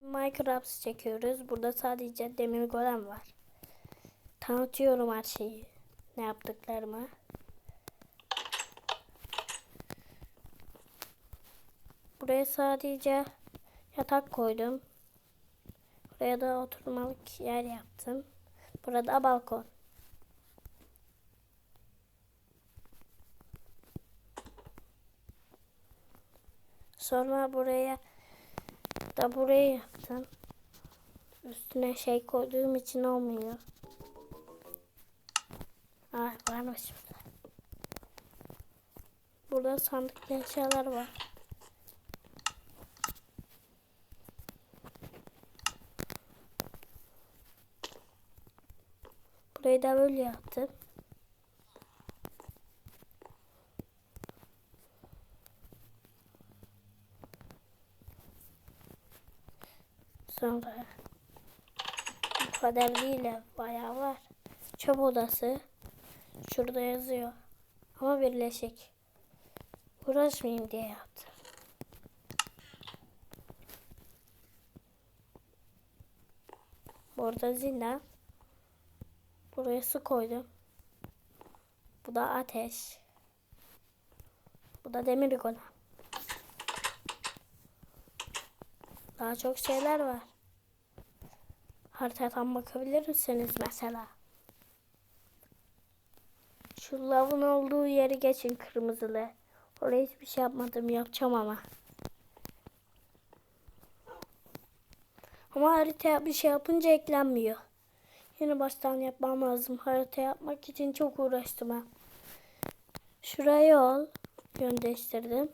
Minecraft çekiyoruz. Burada sadece demir golem var. Tanıtıyorum her şeyi. Ne yaptıklarımı. Buraya sadece yatak koydum. Buraya da oturmalık yer yaptım. Burada balkon. Sonra buraya da burayı yaptım. Üstüne şey koyduğum için olmuyor. Aa, varmış burada. Burada sandıklı eşyalar var. Burayı da böyle yaptım. Sonra bu değil de bayağı var. Çöp odası. Şurada yazıyor. Ama birleşik. Uğraşmayayım diye yaptım. Burada zindan. Buraya su koydum. Bu da ateş. Bu da demir golem. Daha çok şeyler var. Haritadan bakabilir misiniz mesela? Şu lavın olduğu yeri geçin kırmızılı. Oraya hiçbir şey yapmadım. Yapacağım ama. Ama haritaya bir şey yapınca eklenmiyor. Yine baştan yapmam lazım. Harita yapmak için çok uğraştım ben. Şuraya yol. Yön.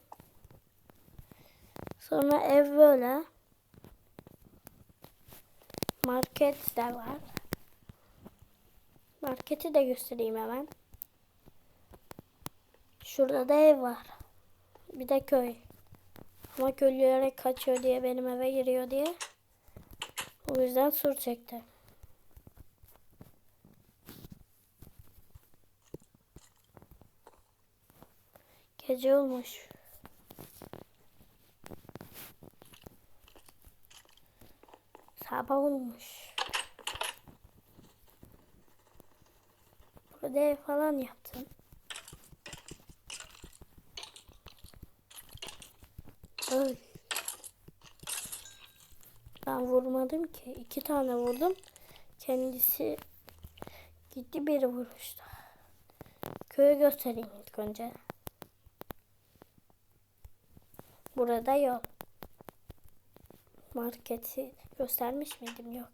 Sonra ev böyle. Marketler var. Marketi de göstereyim hemen. Şurada da ev var. Bir de köy. Ama köylülere kaçıyor diye benim eve giriyor diye. O yüzden sur çekti. Gece olmuş. Sabah olmuş. Burada falan yaptım. Öl. Ben vurmadım ki. İki tane vurdum. Kendisi gitti biri vuruştu. Köyü göstereyim ilk önce. Burada yol. Marketi göstermiş miydim? Yok.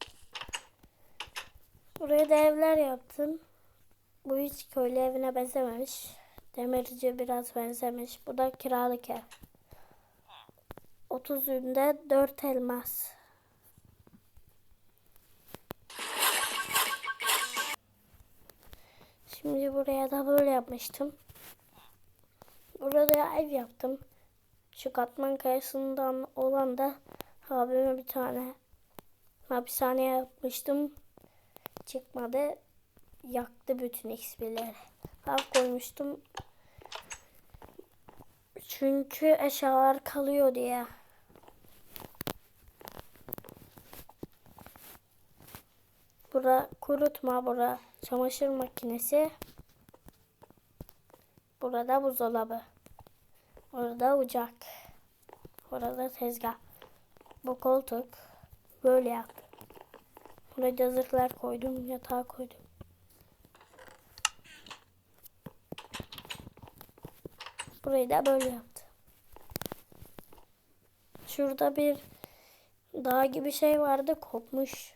Buraya da evler yaptım. Bu hiç köylü evine benzememiş. Demirci biraz benzemiş. Bu da kiralık ev. 30 günde 4 elmas. Şimdi buraya da böyle yapmıştım. Burada ev yaptım. Şu katman kayasından olan da abime bir tane hapishane yapmıştım. Çıkmadı. Yaktı bütün XP'leri. Harf koymuştum. Çünkü eşyalar kalıyor diye. Bura kurutma, bura çamaşır makinesi. Burada buzdolabı. Orada ocak. Orada tezgah. Bu koltuk. Böyle yap. Buraya yazıklar koydum. Yatağa koydum. Burayı da böyle yaptım. Şurada bir dağ gibi şey vardı kopmuş.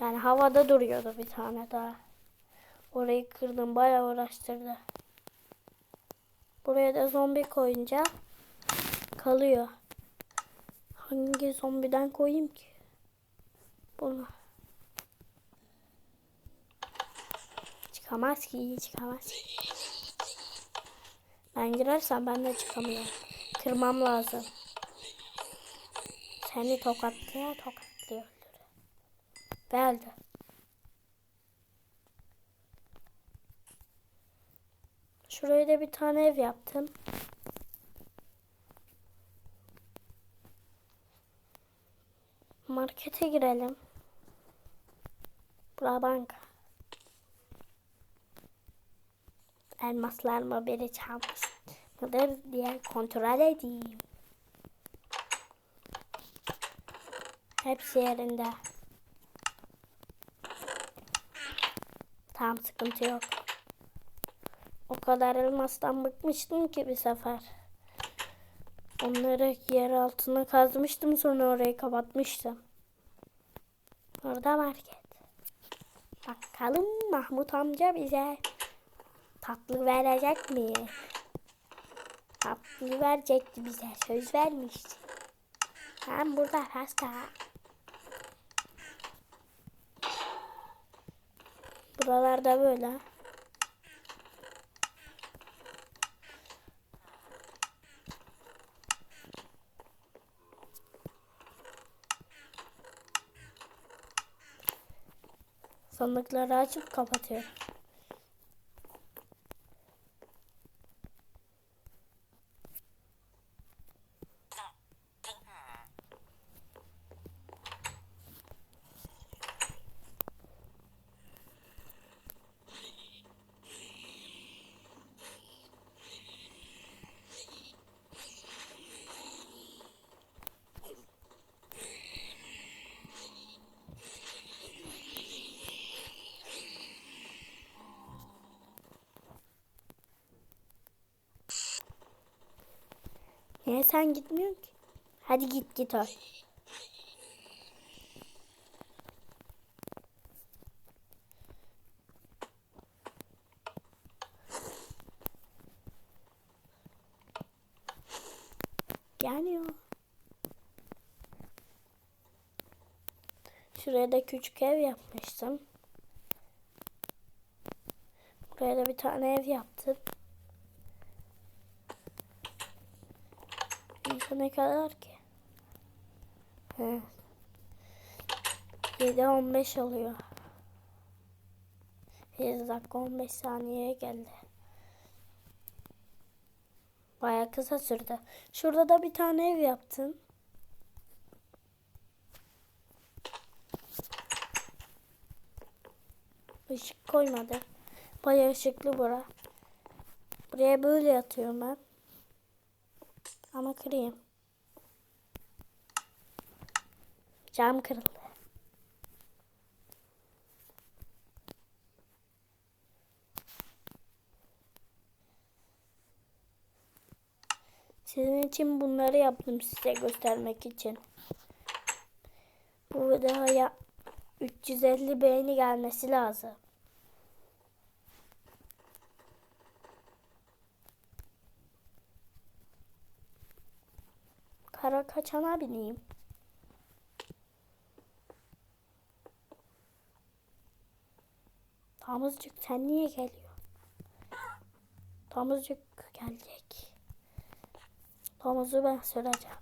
Yani havada duruyordu bir tane daha. Orayı kırdım bayağı uğraştırdı. Buraya da zombi koyunca kalıyor. Hangi zombiden koyayım ki? Bunu. Çıkamaz ki, çıkamaz. Ben girersem ben de çıkamıyorum. Kırmam lazım. Seni tokatlaya tokatlıyor. Geldi. Şuraya da bir tane ev yaptım. Markete girelim. Bura banka. Elmaslarımı biri çalmış mıdır diye kontrol edeyim. Hepsi yerinde. Tamam sıkıntı yok. O kadar elmastan bıkmıştım ki bir sefer. Onları yer altına kazmıştım sonra orayı kapatmıştım. Orada market. Bakalım Mahmut amca bize tatlı verecek mi? Tatlı verecekti bize söz vermişti. Ben burada pasta. Buralarda böyle. Sandıkları açıp kapatıyorum. Niye sen gitmiyorsun ki? Hadi git git oy. Geliyor. Şuraya da küçük ev yapmıştım. Buraya da bir tane ev yaptım. Bu ne kadar ki? He. 7 15 oluyor. 1 dakika 15 saniyeye geldi. Baya kısa sürdü. Şurada da bir tane ev yaptım. Işık koymadı. Baya ışıklı bura. Buraya böyle yatıyorum ben. Ama kırayım. Cam kırıldı. Sizin için bunları yaptım size göstermek için. Bu videoya 350 beğeni gelmesi lazım. Kaçana bineyim. Damızcık sen niye geliyor? Damızcık gelecek. Domuzu ben süreceğim.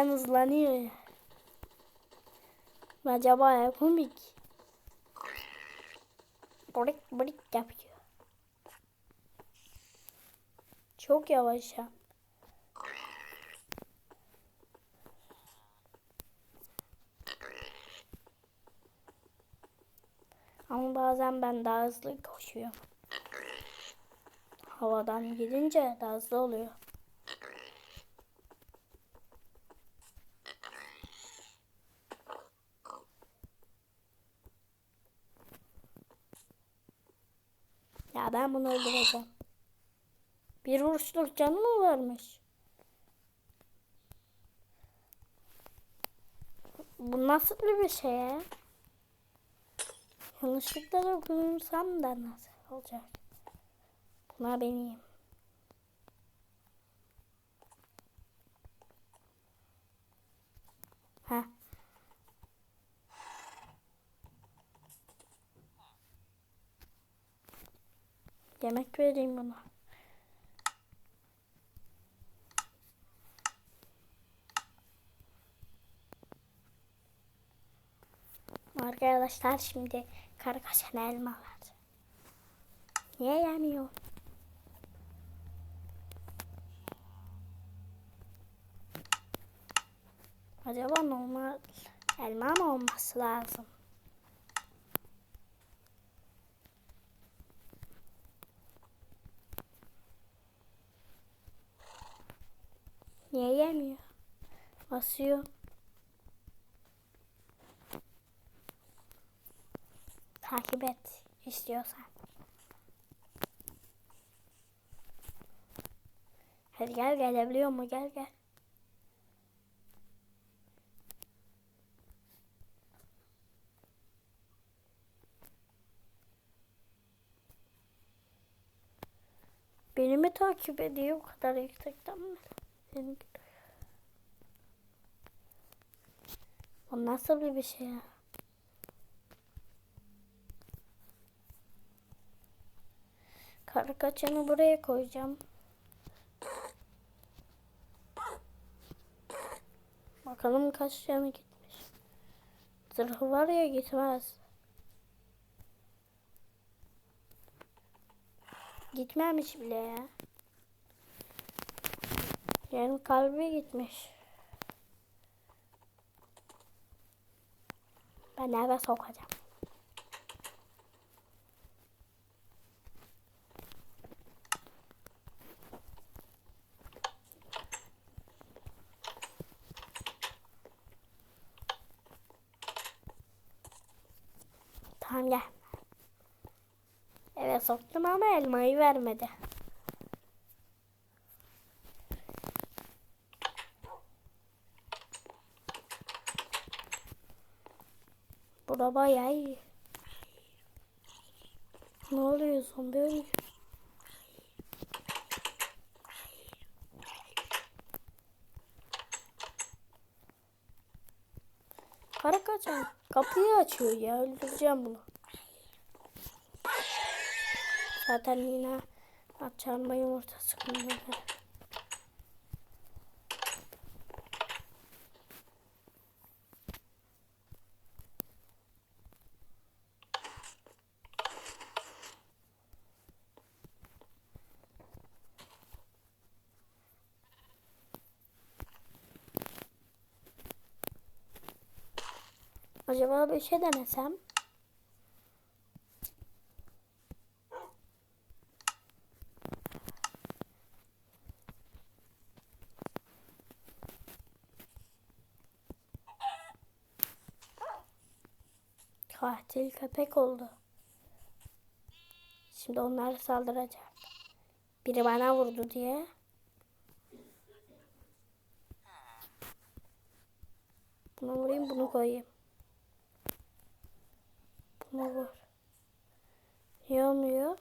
Birden hızlanıyor. Acaba ya komik. Bırak bırak yapıyor. Çok yavaş ya. Ama bazen ben daha hızlı koşuyorum. Havadan gidince daha hızlı oluyor. Ya ben bunu öldüreceğim. Bir vuruşluk canı mı varmış? Bu nasıl bir şey ya? Yanlışlıkla dokunursam da nasıl olacak? Buna benim. Ha. Yemek vereyim buna. Arkadaşlar şimdi kargaşan elmalar. Niye yemiyor? Acaba normal elma mı olması lazım? Niye yemiyor? Basıyor. Takip et istiyorsan. Hadi gel gelebiliyor mu? Gel gel. Beni mi takip ediyor o kadar yüksekten mi? Benim... O nasıl bir şey ya? Kara kaçanı buraya koyacağım. Bakalım kaç canı gitmiş. Zırhı var ya gitmez. Gitmemiş bile ya. Yani kalbi gitmiş. Ben eve sokacağım. Tamam gel. Eve soktum ama elmayı vermedi. Bura bayağı. Ne oluyor zombi ölüyor. Kara kaçan kapıyı açıyor ya öldüreceğim bunu. Zaten yine açarma yumurtası kullanıyor. Acaba bir şey denesem? Katil köpek oldu. Şimdi onlara saldıracağım. Biri bana vurdu diye. Bunu vurayım bunu koyayım. Vur. Niye olmuyor?